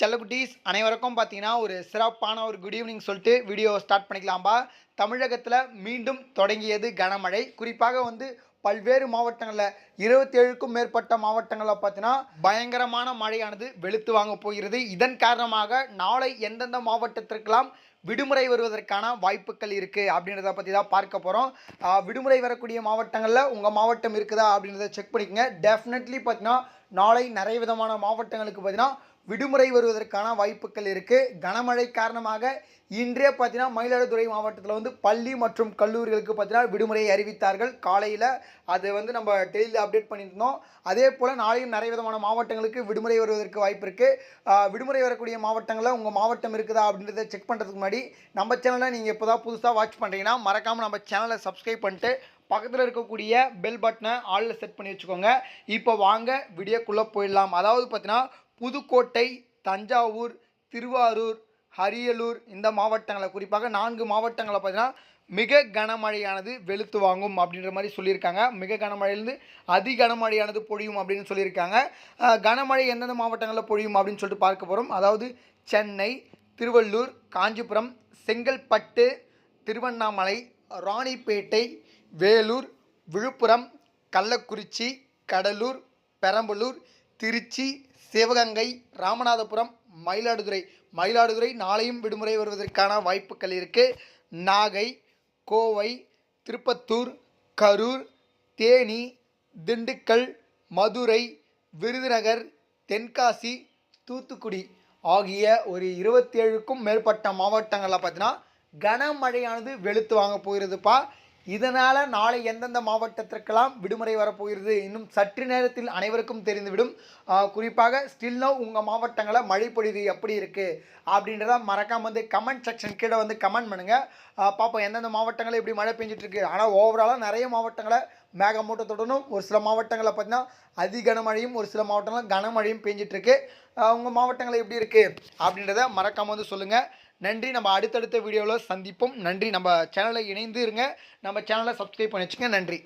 செல்லக்குட்டீஸ் அனைவருக்கும் பார்த்தீங்கன்னா ஒரு சிறப்பான ஒரு குட் ஈவினிங் சொல்லிட்டு வீடியோ ஸ்டார்ட் பண்ணிக்கலாம்பா. தமிழகத்தில் மீண்டும் தொடங்கியது கனமழை. குறிப்பாக வந்து பல்வேறு மாவட்டங்களில் இருபத்தி ஏழுக்கும் மேற்பட்ட மாவட்டங்களில் பார்த்தீங்கன்னா பயங்கரமான மழையானது வெளுத்து வாங்க போகிறது. இதன் காரணமாக நாளை எந்தெந்த மாவட்டத்திற்கெல்லாம் விடுமுறை வருவதற்கான வாய்ப்புகள் இருக்குது அப்படின்றத பற்றி தான் பார்க்க போகிறோம் விடுமுறை வரக்கூடிய மாவட்டங்களில் உங்கள் மாவட்டம் இருக்குதா அப்படின்றத செக் பண்ணிக்கோங்க. டெஃபினெட்லி பார்த்தீங்கன்னா நாளை நிறைய விதமான மாவட்டங்களுக்கு பார்த்தீங்கன்னா விடுமுறை வருவதற்கான வாய்ப்புகள் இருக்குது கனமழை காரணமாக இன்றே பார்த்தீங்கன்னா மயிலாடுதுறை மாவட்டத்தில் வந்து பள்ளி மற்றும் கல்லூரிகளுக்கு பார்த்தீங்கன்னா விடுமுறையை அறிவித்தார்கள். காலையில் அது வந்து நம்ம டெய்லியில் அப்டேட் பண்ணியிருந்தோம் அதே போல் நாளையும் நிறைய விதமான மாவட்டங்களுக்கு விடுமுறை வருவதற்கு வாய்ப்பு இருக்குது விடுமுறை வரக்கூடிய மாவட்டங்களில் உங்கள் மாவட்டம் இருக்குதா அப்படின்றத செக் பண்ணுறதுக்கு முன்னாடி நம்ம சேனலை நீங்கள் இப்போ தான் புதுசாக வாட்ச் பண்ணுறீங்கன்னா மறக்காமல் நம்ம சேனலை சப்ஸ்கிரைப் பண்ணிட்டு பக்கத்தில் இருக்கக்கூடிய பெல் பட்டனை ஆளில் செட் பண்ணி வச்சுக்கோங்க. இப்போ வாங்க வீடியோக்குள்ளே போயிடலாம். அதாவது பார்த்தீங்கன்னா புதுக்கோட்டை தஞ்சாவூர் திருவாரூர் அரியலூர் இந்த மாவட்டங்களை குறிப்பாக நான்கு மாவட்டங்களை பார்த்தீங்கன்னா மிக கனமழையானது வெளுத்து வாங்கும் அப்படின்ற மாதிரி சொல்லியிருக்காங்க. மிக கனமழையிலிருந்து அதி கனமழையானது பொழியும் அப்படின்னு சொல்லியிருக்காங்க. கனமழை எந்தெந்த மாவட்டங்களில் பொழியும் அப்படின்னு சொல்லிட்டு பார்க்க போகிறோம் அதாவது சென்னை திருவள்ளூர் காஞ்சிபுரம் செங்கல்பட்டு திருவண்ணாமலை ராணிப்பேட்டை வேலூர் விழுப்புரம் கள்ளக்குறிச்சி கடலூர் பெரம்பலூர் திருச்சி சிவகங்கை ராமநாதபுரம் மயிலாடுதுறை. மயிலாடுதுறை நாளையும் விடுமுறை வருவதற்கான வாய்ப்புகள் இருக்குது நாகை கோவை திருப்பத்தூர் கரூர் தேனி திண்டுக்கல் மதுரை விருதுநகர் தென்காசி தூத்துக்குடி ஆகிய ஒரு இருபத்தேழுக்கும் மேற்பட்ட மாவட்டங்களில் பார்த்தீங்கன்னா கனமழையானது வெளுத்து வாங்க போகிறதுப்பா. இதனால் நாளை எந்தெந்த மாவட்டத்திற்கெல்லாம் விடுமுறை வரப்போகிறது இன்னும் சற்று நேரத்தில் அனைவருக்கும் தெரிந்துவிடும். குறிப்பாக ஸ்டில் நோ உங்கள் மாவட்டங்களில் மழை பொழிவு எப்படி இருக்குது அப்படின்றத மறக்காமல் வந்து கமெண்ட் செக்ஷன் கீழே வந்து கமெண்ட் பண்ணுங்கள் பார்ப்போம் எந்தெந்த மாவட்டங்களில் எப்படி மழை பெஞ்சிட்ருக்கு ஆனால் ஓவராலாக நிறைய மாவட்டங்களை மேகமூட்டத்துடனும் ஒரு சில மாவட்டங்களில் பார்த்திங்கன்னா அதி கனமழையும் ஒரு சில மாவட்டங்களில் கனமழையும் பெஞ்சிட்ருக்கு உங்கள் மாவட்டங்களில் எப்படி இருக்குது அப்படின்றத மறக்காமல் வந்து சொல்லுங்கள் நன்றி. நம்ம அடுத்தடுத்த வீடியோவில் சந்திப்போம். நன்றி. நம்ம சேனலை இணைந்து இருங்க. நம்ம சேனலை சப்ஸ்கிரைப் பண்ணி வச்சுங்க நன்றி.